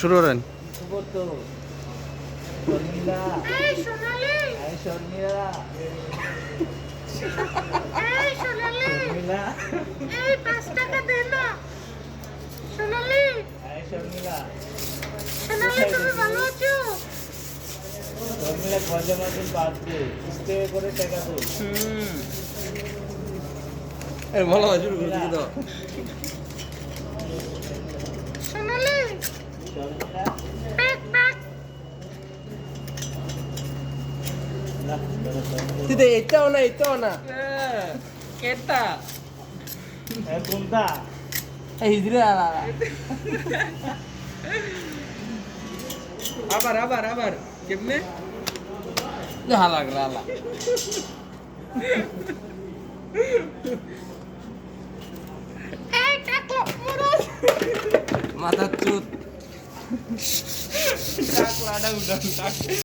শুরু করেন। ভালো শুরু করে দিকে দাও। দিদি এটাও না এটাও না কেতা কোনটা হিজড়ে আবার আবার আবার কেমনে হালা লাগলা হালা এই টাকলো মুরুদ মাথার চুত saya aku ada udah tak.